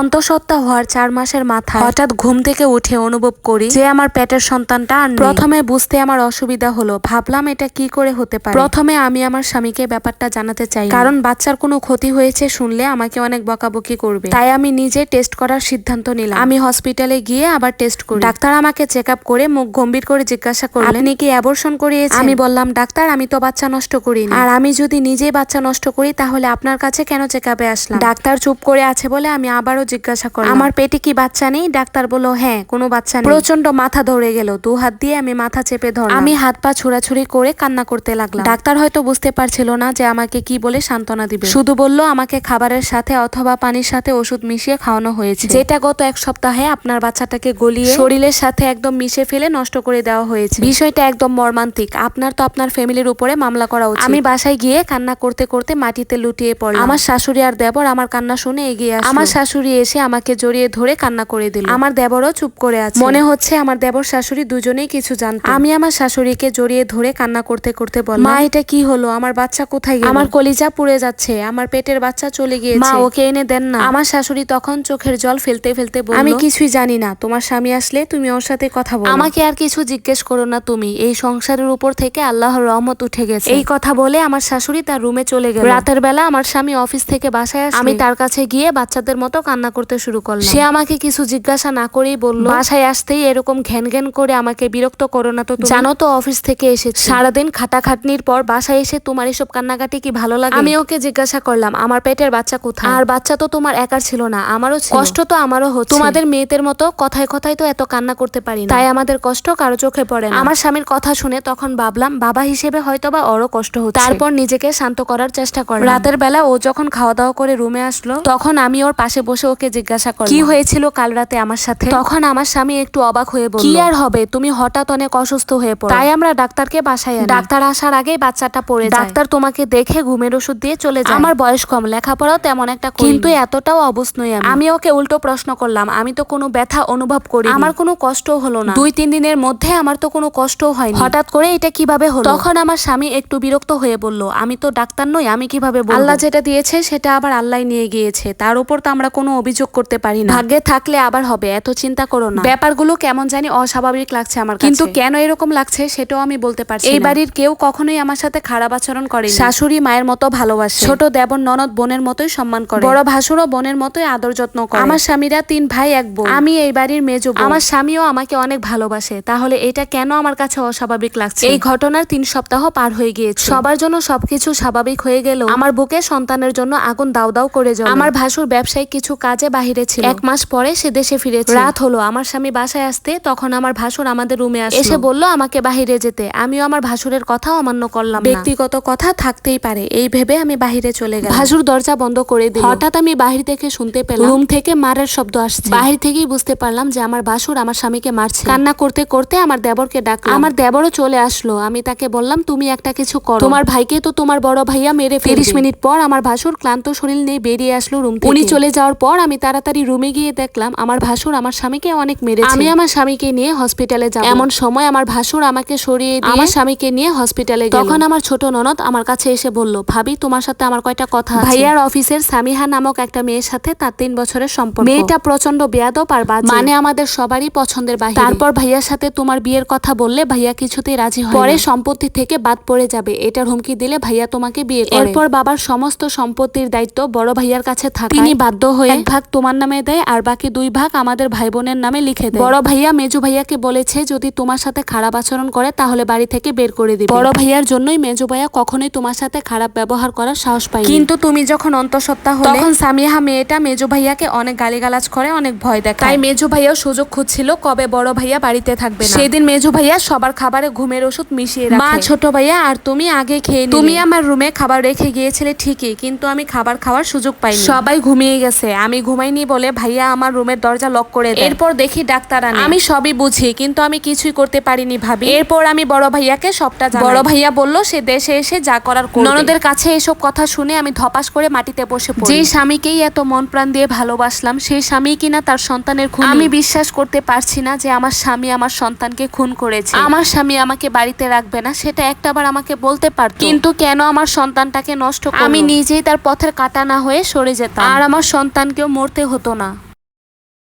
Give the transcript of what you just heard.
অন্তঃসত্ত্বা হওয়ার চার মাসের মাথায় হঠাৎ ঘুম থেকে উঠে অনুভব করি যে আমার পেটের সন্তানটা আর প্রথমে বুঝতে আমার অসুবিধা হলো, ভাবলাম এটা কি করে হতে পারে। প্রথমে আমি আমার স্বামীকে ব্যাপারটা জানাতে চাই কারণ বাচ্চার কোনো ক্ষতি হয়েছে শুনলে আমাকে অনেক বকাবকি করবে। তাই আমি নিজে টেস্ট করার সিদ্ধান্ত নিলাম। আমি হসপিটালে গিয়ে আবার টেস্ট করি। ডাক্তার আমাকে চেক আপ করে মুখ গম্ভীর করে জিজ্ঞাসা করলেন, আপনি কি অ্যাবর্শন করিয়েছেন? আমি বললাম, ডাক্তার, আমি তো বাচ্চা নষ্ট করিনি। আর আমি যদি নিজেই বাচ্চা নষ্ট করি, তাহলে আপনার কাছে কেন চেক আপে আসলাম? ডাক্তার চুপ করে আছে বলে আমি আবারও জিজ্ঞাসা করলাম আমার পেটে কি বাচ্চা নেই? ডাক্তার বলল হ্যাঁ কোনো বাচ্চা নেই। প্রচণ্ড মাথা ধরে গেল দু হাত দিয়ে আমি মাথা চেপে ধরলাম। আমি হাত পা ছোড়াছুড়ি করে কান্না করতে লাগলাম। ডাক্তার হয়তো বুঝতে পারছিল না যে আমাকে কি বলে সান্ত্বনা দিবে। শুধু বলল আমাকে খাবারের সাথে অথবা পানির সাথে ওষুধ মিশিয়ে খাওয়ানো হয়েছে। যেটা গত এক সপ্তাহে আপনার বাচ্চাটাকে গলিয়ে শরীরের সাথে একদম মিশে ফেলে নষ্ট করে দেওয়া হয়েছে। বিষয়টা একদম মর্মান্তিক। আপনার তো আপনার ফ্যামিলির উপরে মামলা করা উচিত। আমি বাসায় গিয়ে কান্না করতে করতে মাটিতে লুটিয়ে পড়লাম। আমার শাশুড়ি আর দেবর আমার কান্না শুনে এগিয়ে আসলো। আমার শাশুড়ি এসে আমাকে জড়িয়ে ধরে কান্না করে দিল। আমার দেবরও চুপ করে আছে। মনে হচ্ছে আমার দেবর শাশুড়ি দুজনেই কিছু জানতো। আমি আমার শাশুড়িকে জড়িয়ে ধরে কান্না করতে করতে বললাম মা এটা কি হলো? আমার বাচ্চা কোথায় গেল? আমার কলিজা পুড়ে যাচ্ছে আমার পেটের বাচ্চা চলে গিয়েছে। মা ওকে এনে দেন না। আমার শাশুড়ি তখন চোখের জল ফেলতে ফেলতে বলল আমি কিছুই জানি না তোমার স্বামী আসলে তুমি ওর সাথে কথা বলো। আমাকে আর কিছু জিজ্ঞেস করো না তুমি এই সংসারের উপর থেকে আল্লাহর রহমত উঠে গেছে। এই কথা বলে আমার শাশুড়ি তার রুমে চলে গেল। রাতের বেলা আমার স্বামী অফিস থেকে বাসায় আসে আমি তার কাছে গিয়ে বাচ্চাদের মতো কান্না করতে শুরু করলাম সে আমাকে কিছু জিজ্ঞাসা না করেই বলল বাসায় আসতেই এরকম ঘ্যান ঘ্যান করে আমাকে বিরক্ত করো না তো জানো তো অফিস থেকে এসেছি। সারাদিন খাটাখাটনির পর বাসায় এসে তোমার এসব কান্নাকাটি কি ভালো লাগে? আমি ওকে জিজ্ঞাসা করলাম আমার পেটের বাচ্চা কোথায়? আর বাচ্চা তো তোমার একার ছিল না আমারও কষ্ট তো আমারও হচ্ছে। তোমাদের মেয়েদের মতো কথায় কথায় তো এত কান্না করতে পারি না। তাই আমাদের কষ্ট কারও চোখে পড়ে না। আমার স্বামীর কথা শুনে তখন ভাবলাম বাবা হিসেবে হয়তো বা ওরও কষ্ট হচ্ছে। তারপর নিজেকে শান্ত করার চেষ্টা করলাম। রাতের বেলা ও যখন খাওয়া দাওয়া করে রুমে আসলো তখন আমি ওর পাশে বসে ওকে জিজ্ঞাসা করলাম কি হয়েছিল কাল রাতে আমার সাথে? তখন আমার স্বামী একটু অবাক হয়ে বলল কি আর হবে? তুমি হঠাৎ অনেক অসুস্থ হয়ে পড়ো। তাই আমরা ডাক্তারকে বাসায় আনি। ডাক্তার আসার আগেই বাচ্চাটা পড়ে যায়। ডাক্তার তোমাকে দেখে ঘুমের ওষুধ দিয়ে চলে যায়। আমার বয়স কম লেখাপড়াও তেমন একটা কিন্তু এতটাও অবুঝ নই আমি। আমি ওকে উল্টো প্রশ্ন করলাম আমি তো কোনো ব্যথা অনুভব করি আমার কোনো কষ্ট হলো না। দুই তিন দিনের মধ্যে আমার তো কোনো কষ্টও হয়নি। হঠাৎ করে এটা কীভাবে হলো? তখন আমার স্বামী একটু বিরক্ত হয়ে বলল আমি তো ডাক্তার নই আমি কীভাবে বলব? আল্লাহ যেটা দিয়েছে সেটা আবার আল্লাহ নিয়ে গিয়েছে। তার উপর তো আমরা কোনো অভিযোগ করতে পারি না। ভাগ্যে থাকলে আবার হবে এত চিন্তা করো না। ব্যাপারগুলো কেমন জানি অস্বাভাবিক লাগছে আমার কিন্তু কেন এরকম লাগছে সেটাও আমি বলতে পারছি এই বাড়ির কেউ কখনোই আমার সাথে খারাপ আচরণ করে শাশুড়ি মায়ের মতো ভালোবাসে। ছোট দেবর ননদ বোনের মতোই সম্মান করে। বড় ভাসুরও বোনের মতোই আদর যত্ন করে। আমার স্বামীরা তিন ভাই এক বোন। আমি এই বাড়ির মেজো। আমার স্বামীও আমাকে অনেক ভালোবাসে। তাহলে এটা কেন আমার কাছে অস্বাভাবিক লাগছে? এই ঘটনার তিন সপ্তাহ পার হয়ে গিয়েছে। সবার জন্য সবকিছু স্বাভাবিক হয়ে গেল। আমার বুকে সন্তানের জন্য আগুন দাউ দাউ করে যাও আমার ভাসুর ব্যবসায়িক কিছু কাজে বাহিরে ছিল। এক মাস পরে সে দেশে ফিরেছে। রাত হলো আমার স্বামী বাসায় আসতে তখন আমার ভাসুর আমাদের রুমে আসে এসে বলল আমাকে বাহিরে যেতে। আমিও আমার ভাসুরের কথা অমান্য করলাম ব্যক্তিগত কথা থাকতেই পারে এই ভেবে আমি বাহিরে চলে গেলাম। ভাসুর দরজা বন্ধ করে দিল। হঠাৎ আমি বাহির থেকে শুনতে পেলাম। রুম থেকে মারের শব্দ আসছে। বাহির থেকেই বুঝতে পারলাম যে আমার ভাসুর আমার স্বামীকে মারছে। কান্না করতে করতে আমার দেবরকে ডাকলাম আমার দেবরও চলে আসলো। আমি তাকে বললাম তুমি একটা কিছু করো। তোমার ভাইকে তো তোমার বড় ভাইয়া মেরে তিরিশ মিনিট পর আমার ভাসুর ক্লান্ত শরীর নিয়ে বেরিয়ে আসলো রুম থেকে। উনি চলে যাওয়ার পর আমি তাড়াতাড়ি রুমে গিয়ে দেখলাম আমার ভাসুর আমার স্বামীকে অনেক মেরেছে। আমি আমার স্বামীকে নিয়ে হসপিটালে যাব। এমন সময় আমার ভাসুর আমাকে সরিয়ে দিয়ে আমার স্বামীকে নিয়ে হসপিটালে গেল। তখন আমার ছোট ননদ আমার কাছে এসে বলল ভাবি তোমার সাথে আমার কয়টা কথা আছে? ভাইয়ার অফিসের সামিহা নামক একটা মেয়ের সাথে তার তিন বছরের সম্পর্ক। মেয়েটা প্রচণ্ড বেয়াদব আর বাজে। মানে আমাদের সবারই পছন্দের বাহিরে। তারপর ভাইয়ার সাথে তোমার বিয়ের কথা বললে ভাইয়া কিছুতেই রাজি হয় পরে সম্পত্তি থেকে বাদ পড়ে যাবে এটার হুমকি দিলে ভাইয়া তোমাকে বিয়ে করে। এরপর বাবার সমস্ত সম্পত্তির দায়িত্ব বড় ভাইয়ার কাছে থাকে তিনি বাধ্য হয়ে ভাগ তোমার নামে দেয় আর বাকি দুই ভাগ আমাদের ভাই বোনের নামে লিখে দেয়। বড় ভাইয়া মেজু ভাইয়াকে বলেছে যদি তোমার সাথে খারাপ আচরণ করে তাহলে বাড়ি থেকে বের করে দিবে। বড় ভাইয়ার জন্যই মেজু ভাইয়া কখনোই তোমার সাথে খারাপ ব্যবহার করার সাহস পায় কিন্তু তুমি যখন অন্তঃসত্ত্বা হলে তখন সামিহা মেয়েটা মেজু ভাইয়াকে অনেক গালিগালাজ করে অনেক ভয় দেয় তাই মেজু ভাইয়াও সুযোগ খুঁজছিল কবে বড় ভাইয়া বাড়িতে থাকবে সেদিন মেজু ভাইয়া সবার খাবারে ঘুমের ওষুধ মিশিয়ে রাখে। মা ছোট ভাইয়া আর তুমি আগে খেয়ে। তুমি আমার রুমে খাবার রেখে গিয়েছিলে ঠিকই কিন্তু আমি খাবার খাওয়ার সুযোগ পাইনি। সবাই ঘুমিয়ে গেছে আমি ঘুমাইনি বলে ভাইয়া আমার রুমের দরজা লক করে দেয়। এরপর দেখি ডাক্তার আনে। আমি সবই বুঝি কিন্তু আমি কিছুই করতে পারিনি ভাবি। এরপর আমি বড় ভাইয়াকে সবটা বড় ভাইয়া বলল সে দেশে এসে যা করার ননদের কাছে এসব কথা শুনে আমি ধপাস করে মাটিতে বসে পড়ি। যে স্বামীকেই এত মন প্রাণ দিয়ে ভালোবাসলাম সেই স্বামী কিনা তার সন্তানের খুন। আমি বিশ্বাস করতে পারছি না যে আমার স্বামী আমার সন্তানকে খুন করেছে। আমার স্বামী আমাকে বাড়িতে রাখবে না সেটা একটাবার আমাকে বলতে পারত। কিন্তু কেন আমার সন্তানটাকে নষ্ট? আমি নিজেই তার পথের কাটা না হয়ে সরে যেতাম। আর আমার সন্তানকেও মরতে হতো না।